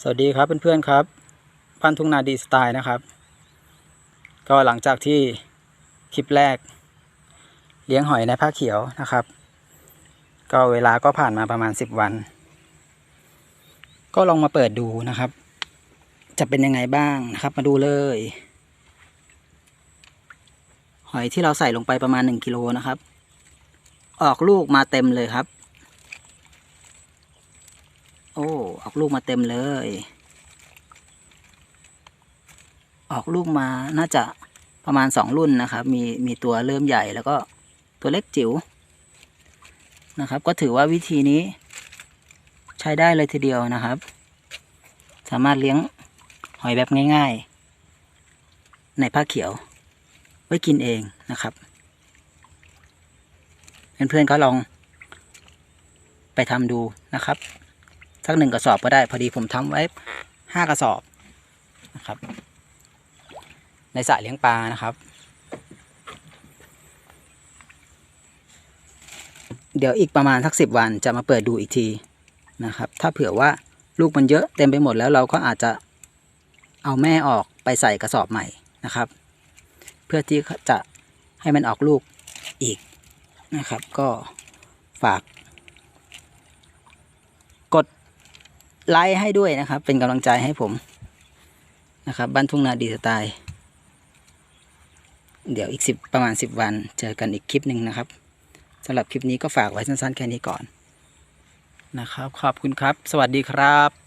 สวัสดีครับเพื่อนๆครับพันทุ่งนาดีสไตล์นะครับ ก็หลังจากที่คลิปแรก เลี้ยงหอยในผ้าเขียวนะครับ ก็เวลาก็ผ่านมาประมาณสิบวัน ก็ลองมาเปิดดูนะครับ จะเป็นยังไงบ้างนะครับมาดูเลย หอยที่เราใส่ลงไปประมาณหนึ่งกิโลนะครับ ออกลูกมาเต็มเลยครับ โอ้ออกลูกมาเต็มเลย ออกลูกมาน่าจะประมาณสองรุ่นนะครับ มีมีตัวเริ่มใหญ่แล้วก็ตัวเล็กจิ๋วนะครับ ก็ถือว่าวิธีนี้ ใช้ได้เลยทีเดียวนะครับ สามารถเลี้ยงหอยแบบง่าย ๆ ในผ้าเขียว ไว้กินเองนะครับเพื่อนๆก็ลองไปทำดูนะครับ สักหนึ่งกระสอบก็ได้ พอดีผมทำไว้ห้ากระสอบนะครับ ในสระเลี้ยงปลานะครับ เดี๋ยวอีกประมาณสักสิบวันจะมาเปิดดูอีกทีนะครับ ถ้าเผื่อว่าลูกมันเยอะเต็มไปหมดแล้วเราก็อาจจะเอาแม่ออกไปใส่กระสอบใหม่นะครับ เพื่อที่จะให้มันออกลูกอีกนะครับ ก็ฝากด ไลค์ให้ด้วยนะครับ เป็นกำลังใจให้ผมนะครับ บ้านทุ่งนาดีสไตล์เดี๋ยวอีกสิบประมาณสิบวันเจอกันอีกคลิปหนึ่งนะครับสำหรับคลิปนี้ก็ฝากไว้สั้นๆแค่นี้ก่อนนะครับ ขอบคุณครับ สวัสดีครับ